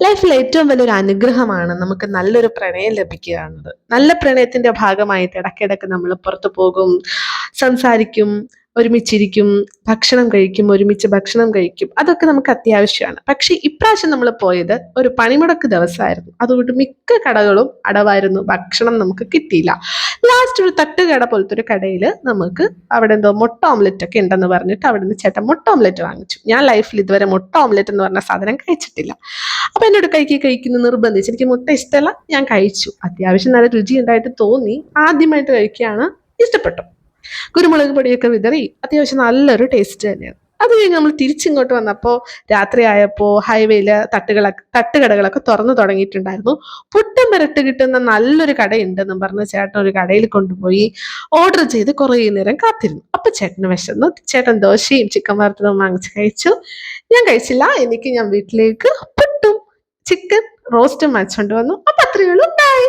ലൈഫിൽ ഏറ്റവും വലിയൊരു അനുഗ്രഹമാണ് നമുക്ക് നല്ലൊരു പ്രണയം ലഭിക്കുക എന്നത്. നല്ല പ്രണയത്തിന്റെ ഭാഗമായിട്ട് ഇടക്കിടക്ക് നമ്മൾ പുറത്തു പോകും സംസാരിക്കും ഒരുമിച്ചിരിക്കും ഭക്ഷണം കഴിക്കും ഒരുമിച്ച് ഭക്ഷണം കഴിക്കും. അതൊക്കെ നമുക്ക് അത്യാവശ്യമാണ്. പക്ഷേ ഇപ്രാവശ്യം നമ്മൾ പോയത് ഒരു പണിമുടക്ക് ദിവസമായിരുന്നു. അതുകൊണ്ട് മിക്ക കടകളും അടവായിരുന്നു. ഭക്ഷണം നമുക്ക് കിട്ടിയില്ല. ലാസ്റ്റ് ഒരു തട്ടുകട പോലത്തെ ഒരു കടയിൽ നമുക്ക് അവിടെ എന്തോ മുട്ട ഓംലെറ്റ് ഒക്കെ ഉണ്ടെന്ന് പറഞ്ഞിട്ട് അവിടെ നിന്ന് ചേട്ടൻ മുട്ട ഓംലെറ്റ് വാങ്ങിച്ചു. ഞാൻ ലൈഫിൽ ഇതുവരെ മുട്ട ഓംലെറ്റ് എന്ന് പറഞ്ഞ സാധനം കഴിച്ചിട്ടില്ല. അപ്പൊ എന്നോട് കഴിക്കി കഴിക്കുന്ന നിർബന്ധിച്ച്. എനിക്ക് മുട്ട ഇഷ്ടമല്ല ഞാൻ കഴിച്ചു. അത്യാവശ്യം നല്ല രുചി ഉണ്ടായിട്ട് തോന്നി. ആദ്യമായിട്ട് കഴിക്കുകയാണ് ഇഷ്ടപ്പെട്ടു. കുരുമുളക് പൊടിയൊക്കെ വിതറി അത്യാവശ്യം നല്ലൊരു ടേസ്റ്റ് തന്നെയാണ്. അത് കഴിഞ്ഞ് നമ്മൾ തിരിച്ചിങ്ങോട്ട് വന്നപ്പോൾ രാത്രിയായപ്പോൾ ഹൈവേയിൽ തട്ടുകളൊക്കെ തട്ടുകടകളൊക്കെ തുറന്നു തുടങ്ങിയിട്ടുണ്ടായിരുന്നു. പുട്ടും പെരട്ട് കിട്ടുന്ന നല്ലൊരു കടയുണ്ടെന്നും പറഞ്ഞ് ചേട്ടൻ ഒരു കടയിൽ കൊണ്ടുപോയി ഓർഡർ ചെയ്ത് കുറേ നേരം കാത്തിരുന്നു. അപ്പം ചേട്ടന് വിശന്നു. ചേട്ടൻ ദോശയും ചിക്കൻ വറുത്തതും വാങ്ങിച്ച് കഴിച്ചു. ഞാൻ കഴിച്ചില്ല. എനിക്ക് ഞാൻ വീട്ടിലേക്ക് പുട്ടും ചിക്കൻ റോസ്റ്റും വാങ്ങിച്ചുകൊണ്ട് വന്നു. അപ്പം അത്രയേ ഉള്ളൂ. ബൈ